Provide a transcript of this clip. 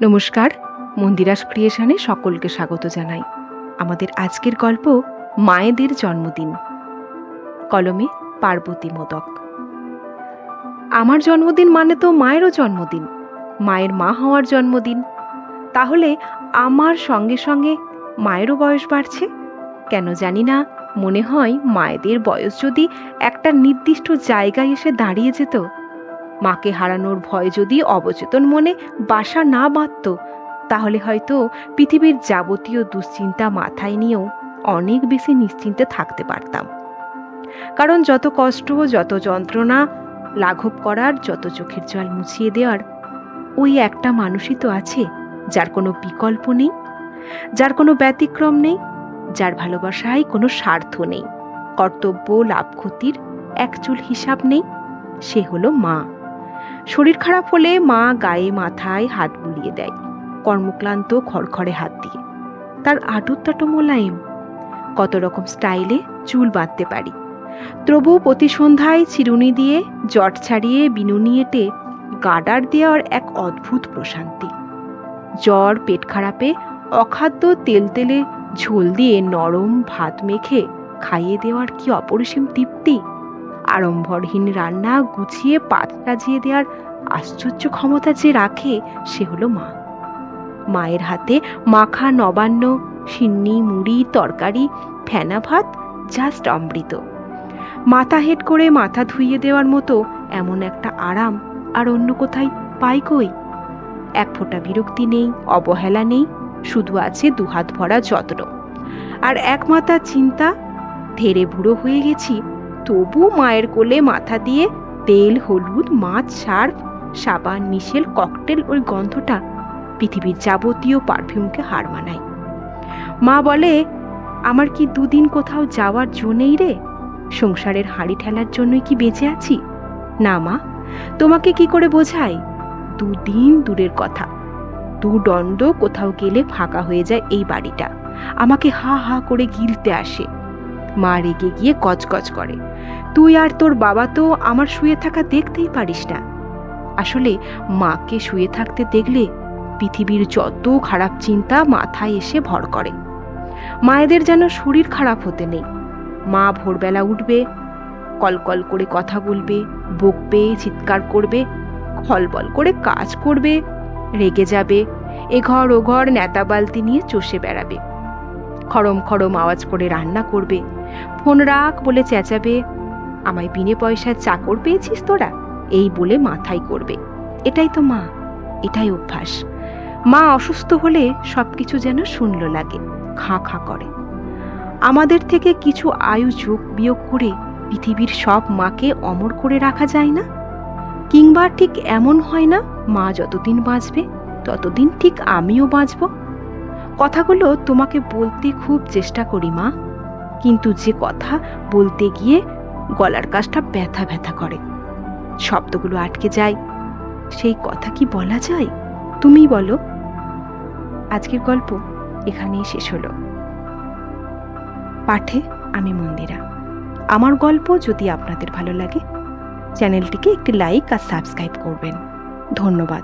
নমস্কার, মন্দিরাস ক্রিয়েশনে সকলকে স্বাগত জানাই। আমাদের আজকের গল্প মায়েদের জন্মদিন, কলমে পার্বতী মোদক। আমার জন্মদিন মানে তো মায়েরও জন্মদিন, মায়ের মা হওয়ার জন্মদিন। তাহলে আমার সঙ্গে সঙ্গে মায়েরও বয়স বাড়ছে? কেন জানি না, মনে হয় মায়েদের বয়স যদি একটা নির্দিষ্ট জায়গায় এসে দাঁড়িয়ে যেত মাকে হারানোর ভয় যদি অবচেতন মনে বাসা না বাঁধত, তাহলে হয়তো পৃথিবীর যাবতীয় দুশ্চিন্তা মাথায় নিয়েও অনেক বেশি নিশ্চিন্তে থাকতে পারতাম। কারণ যত কষ্ট, যত যন্ত্রণা লাঘব করার, যত চোখের জল মুছিয়ে দেওয়ার, ওই একটা মানুষই তো আছে যার কোনো বিকল্প নেই, যার কোনো ব্যতিক্রম নেই, যার ভালোবাসায় কোনো স্বার্থ নেই, কর্তব্য, লাভ ক্ষতির একচুল হিসাব নেই, সে হলো মা। শরীর খারাপ হলে মা গায়ে, মাথায় হাত বুলিয়ে দেয়। কর্মক্লান্ত খড়খড়ে হাত দিয়ে। তার আটুত্তাটো মোলায়েম কত রকম স্টাইলে চুল বাঁধতে পারি। তবু প্রতি সন্ধ্যায় চিরুনি দিয়ে, জট ছাড়িয়ে বিনুনি এঁটে গাডার দেওয়ার এক অদ্ভুত প্রশান্তি। জ্বর, পেট খারাপে অখাদ্য তেল তেলে ঝোল দিয়ে নরম ভাত মেখে খাইয়ে দেওয়ার কি অপরিসীম তৃপ্তি? আড়ম্বরহীন রান্না গুছিয়ে পাত সাজিয়ে দেওয়ার আশ্চর্য ক্ষমতা যে রাখে, সে হলো মা। মায়ের হাতে মাখা নবান্ন, সিন্নি, মুড়ি, তরকারি, ফেনা ভাত, জাস্ট অমৃত। মাথা হেট করে মাথা ধুইয়ে দেওয়ার মতো এমন একটা আরাম আর অন্য কোথায় পাই কই? এক ফোঁটা বিরক্তি নেই, অবহেলা নেই, শুধু আছে দুহাত ভরা যত্ন। আর এক মাথা চিন্তা ধেরে বুড়ো হয়ে গেছি তবু মায়ের কোলে মাথা দিয়ে তেল, হলুদ, মাছ, সার্ফ, সাবান মিশেল ককটেল ওই গন্ধটা পৃথিবীর যাবতীয় পারফিউমকে হার মানায়। মা বলে, আমার কি দুদিন কোথাও যাওয়ার জন্যেই রে? সংসারের হাঁড়ি ঠেলার জন্যই কি বেঁচে আছি? না মা, তোমাকে কি করে বোঝাই? দুদিন দূরের কথা। দু দণ্ড কোথাও গেলে ফাঁকা হয়ে যায় এই বাড়িটা। আমাকে হা হা করে গিলতে আসে। মা রেগে গিয়ে গজগজ করে। তুই আর তোর বাবা তো আমার শুয়ে থাকা দেখতেই পারিস না। আসলে মাকে শুয়ে থাকতে দেখলে পৃথিবীর যত খারাপ চিন্তা মাথায় এসে ভর করে। মায়েদের যেন শরীর খারাপ হতে নেই। মা ভোরবেলা উঠবে, কলকল করে কথা বলবে, বকবে, চিৎকার করবে খলবল করে কাজ করবে, রেগে যাবে, এ ঘর ও ঘর নেতা বালতি নিয়ে চষে বেড়াবে। খড়ম খরম আওয়াজ করে রান্না করবে। ফোন রাখ বলে চেঁচাবে। আমায় বিনে পয়সার চাকর পেয়েছিস তোরা? এই বলে মাথায় করবে। এটাই তো মা, এটাই অভ্যাস। মা অসুস্থ হলে সবকিছু যেন শূন্য লাগে, খাঁ খাঁ করে। আমাদের থেকে কিছু আয়ু যোগ বিয়োগ করে পৃথিবীর সব মাকে অমর করে রাখা যায় না? কিংবা ঠিক এমন হয় না মা যতদিন বাঁচবে, ততদিন ঠিক আমিও বাঁচব? কথাগুলো তোমাকে বলতে খুব চেষ্টা করি মা। কিন্তু যে কথা বলতে গিয়ে গলার কাজটা ব্যথা ব্যথা করে। শব্দগুলো আটকে যায়। সেই কথা কি বলা যায়? তুমি বলো। আজকের গল্প এখানেই শেষ হলো। পাঠে আমি মন্দিরা। আমার গল্প যদি আপনাদের ভালো লাগে, চ্যানেলটিকে একটি লাইক আর সাবস্ক্রাইব করবেন। ধন্যবাদ।